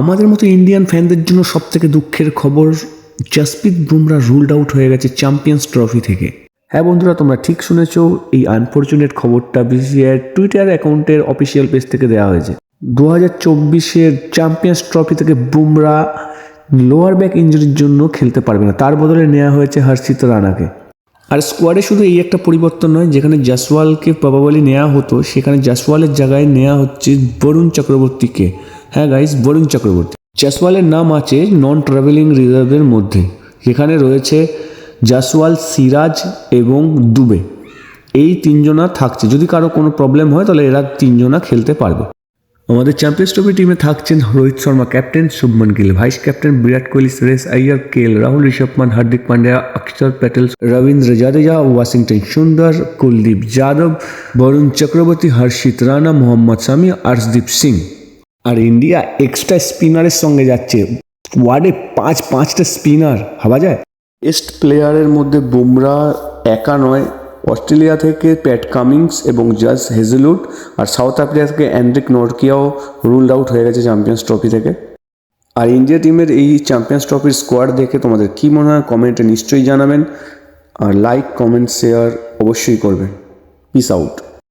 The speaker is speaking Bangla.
আমাদের মতো ইন্ডিয়ান ফ্যানদের জন্য সব থেকে দুঃখের খবর জাসপ্রীত বুমরা রুলড আউট হয়ে গেছে চ্যাম্পিয়ন্স ট্রফি থেকে। হ্যাঁ বন্ধুরা, তোমরা ঠিক শুনেছ, এই আনফর্চুনেট খবরটা বিসিআইয়ের টুইটার অ্যাকাউন্টের অফিসিয়াল পেজ থেকে দেওয়া হয়েছে। দু হাজার চব্বিশের চ্যাম্পিয়ন্স ট্রফি থেকে বুমরা লোয়ার ব্যাক ইঞ্জুরির জন্য খেলতে পারবে না। তার বদলে নেওয়া হয়েছে হর্ষিত রানাকে। আর স্কোয়াডে শুধু এই একটা পরিবর্তন নয়, যেখানে জাসওয়ালকে প্রবাবলি নেওয়া হতো, সেখানে জাসওয়ালের জায়গায় নেওয়া হচ্ছে বরুণ চক্রবর্তীকে। হ্যাঁ গাইস বরুণ চক্রবর্তী। জাসওয়ালের নাম আছে নন ট্রাভেলিং রিজার্ভের মধ্যে। যেখানে রয়েছে জাসওয়াল সিরাজ এবং দুবে এই তিনজনা থাকছে। যদি কারও কোনো প্রবলেম হয়, তাহলে এরা তিনজনা খেলতে পারবে। আমাদের চ্যাম্পিয়ন্স ট্রফি টিমে থাকছেন Rohit Sharma captain Shubman Gill vice captain Virat Kohli, Suresh Iyer KL Rahul ঋষভমান Hardik Pandya, Axar Patel, Ravindra Jadeja, Washington Sundar, Kuldeep Yadav, Varun Chakravarthy, Harshit Rana, Mohammed Shami, Arshdeep Singh. আর ইন্ডিয়া এক্সট্রা স্পিনারের সঙ্গে যাচ্ছে। ওয়ার্ডে পাঁচ, পাঁচটা স্পিনার ভাবা যায়? টেস্ট প্লেয়ারের মধ্যে বুমরা একা নয়। অস্ট্রেলিয়া থেকে প্যাট কামিংস এবং জাজ হেজেলউড আর সাউথ আফ্রিকা থেকে অ্যান্ড্রিক নর্কিয়াও রুলড আউট হয়ে গেছে চ্যাম্পিয়ন্স ট্রফি থেকে। আর ইন্ডিয়া টিমের এই চ্যাম্পিয়ন্স ট্রফির স্কোয়াড দেখে তোমাদের কী মনে হয়? কমেন্টে নিশ্চয়ই জানাবেন। আর লাইক কমেন্ট শেয়ার অবশ্যই করবেন। Piece out